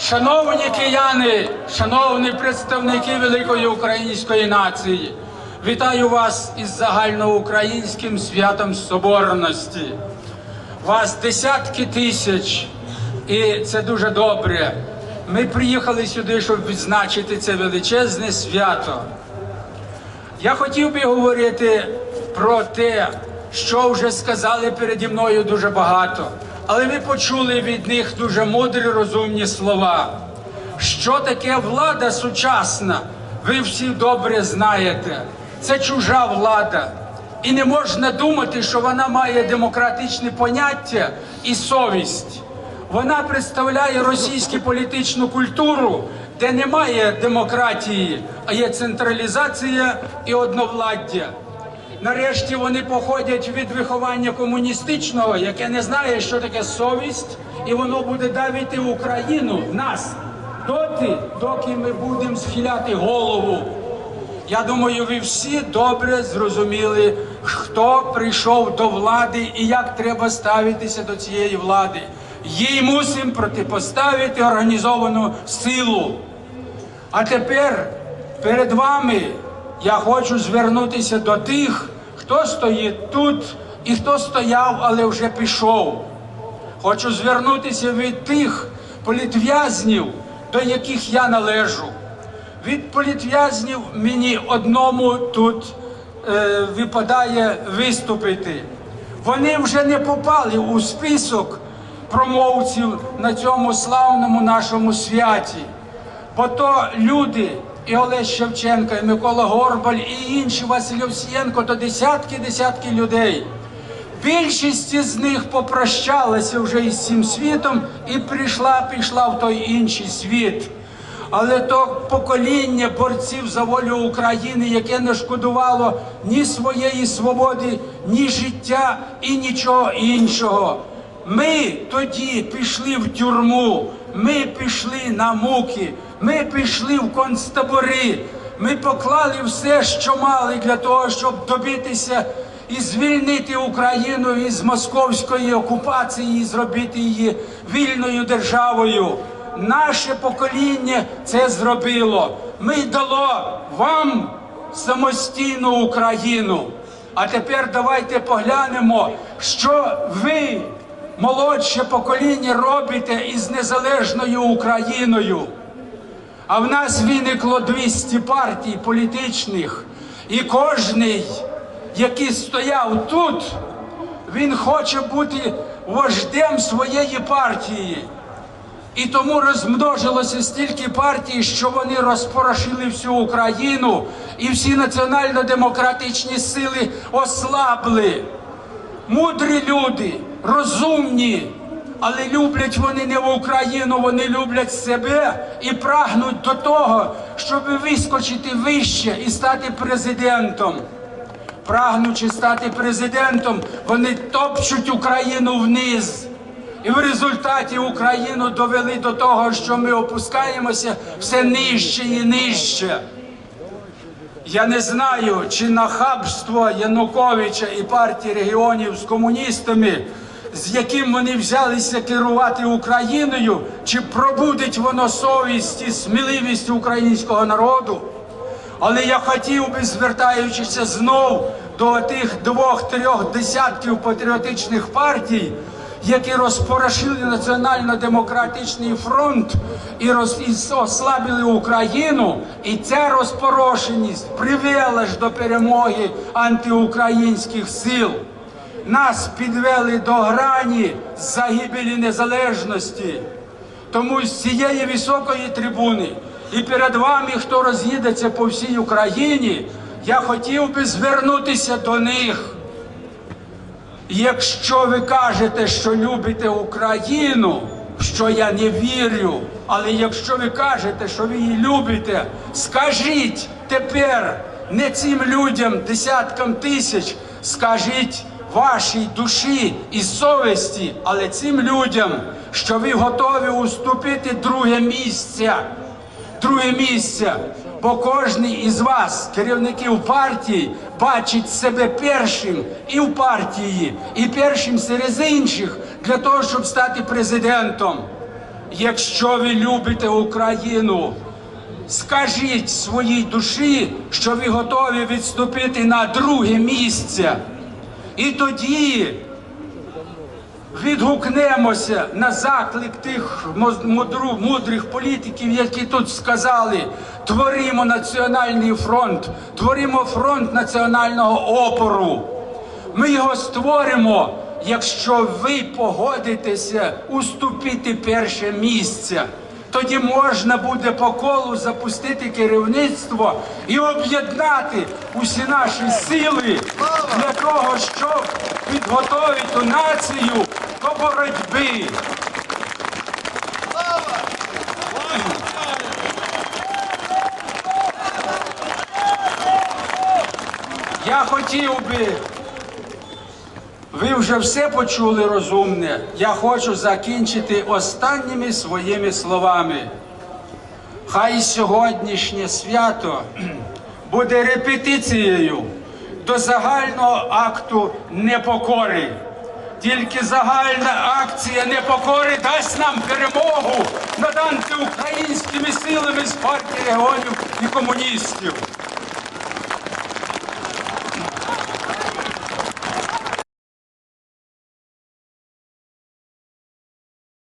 Шановні кияни, шановні представники великої української нації, вітаю вас із загальноукраїнським святом Соборності. Вас десятки тисяч, і це дуже добре. Ми приїхали сюди, щоб відзначити це величезне свято. Я хотів би говорити про те, що вже сказали переді мною дуже багато, але ви почули від них дуже мудрі розумні слова. Що таке влада сучасна? Ви всі добре знаєте. Це чужа влада. І не можна думати, що вона має демократичне поняття і совість. Вона представляє російську політичну культуру, де немає демократії, а є централізація і одновладдя. Нарешті вони походять від виховання комуністичного, яке не знає, що таке совість, і воно буде давити Україну нас доти, доки ми будемо схиляти голову. Я думаю, ви всі добре зрозуміли, хто прийшов до влади і як треба ставитися до цієї влади. Їй мусимо протипоставити організовану силу. А тепер перед вами я хочу звернутися до тих, хто стоїть тут і хто стояв, але вже пішов. Хочу звернутися від тих політв'язнів, до яких я належу. Від політв'язнів мені одному тут е, випадає виступити. Вони вже не попали у список промовців на цьому славному нашому святі. Бо то люди, і Олесь Шевченко, і Микола Горбаль, і інші Василь Овсієнко, то десятки-десятки людей. Більшість з них попрощалася вже із цим світом і прийшла, пішла в той інший світ. Але то покоління борців за волю України, яке не шкодувало ні своєї свободи, ні життя і нічого іншого. Ми тоді пішли в тюрму, ми пішли на муки, ми пішли в концтабори, ми поклали все, що мали для того, щоб добитися і звільнити Україну із московської окупації, і зробити її вільною державою. Наше покоління це зробило. Ми дало вам самостійну Україну. А тепер давайте поглянемо, що ви, молодше покоління, робите із незалежною Україною. А в нас виникло 200 партій політичних, і кожний, який стояв тут, він хоче бути вождем своєї партії. І тому розмножилося стільки партій, що вони розпорошили всю Україну, і всі національно-демократичні сили ослабли. Мудрі люди, розумні, але люблять вони не в Україну, вони люблять себе і прагнуть до того, щоб вискочити вище і стати президентом. Прагнучи стати президентом, вони топчуть Україну вниз. І в результаті Україну довели до того, що ми опускаємося все нижче і нижче. Я не знаю, чи нахабство Януковича і партії регіонів з комуністами, з яким вони взялися керувати Україною, чи пробудить воно совість і сміливість українського народу. Але я хотів би, звертаючися знов до тих двох-трьох десятків патріотичних партій, які розпорошили національно-демократичний фронт і, роз, і ослабили Україну, і ця розпорошеність привела ж до перемоги антиукраїнських сил. Нас підвели до грані загибелі незалежності. Тому з цієї високої трибуни і перед вами, хто роз'їдеться по всій Україні, я хотів би звернутися до них. Якщо ви кажете, що любите Україну, що я не вірю, але якщо ви кажете, що ви її любите, скажіть тепер не цим людям, десяткам тисяч, скажіть вашій душі і совісті, але цим людям, що ви готові уступити друге місце друге місце. Бо кожен із вас, керівників партії, бачить себе першим і в партії, і першим серед інших для того, щоб стати президентом. якщо ви любите Україну, скажіть своїй душі, що ви готові відступити на друге місце. І тоді відгукнемося на заклик тих мудру- мудрих політиків, які тут сказали: творимо національний фронт, творимо фронт національного опору. Ми його створимо, якщо ви погодитеся уступити перше місце. Тоді можна буде по колу запустити керівництво і об'єднати усі наші сили для того, щоб підготовити націю до боротьби. Я хотів би, ви вже все почули розумне. Я хочу закінчити останніми своїми словами. Хай сьогоднішнє свято буде репетицією до загального акту непокори. Тільки загальна акція непокори дасть нам перемогу над антиукраїнськими силами з партії регіонів і комуністів.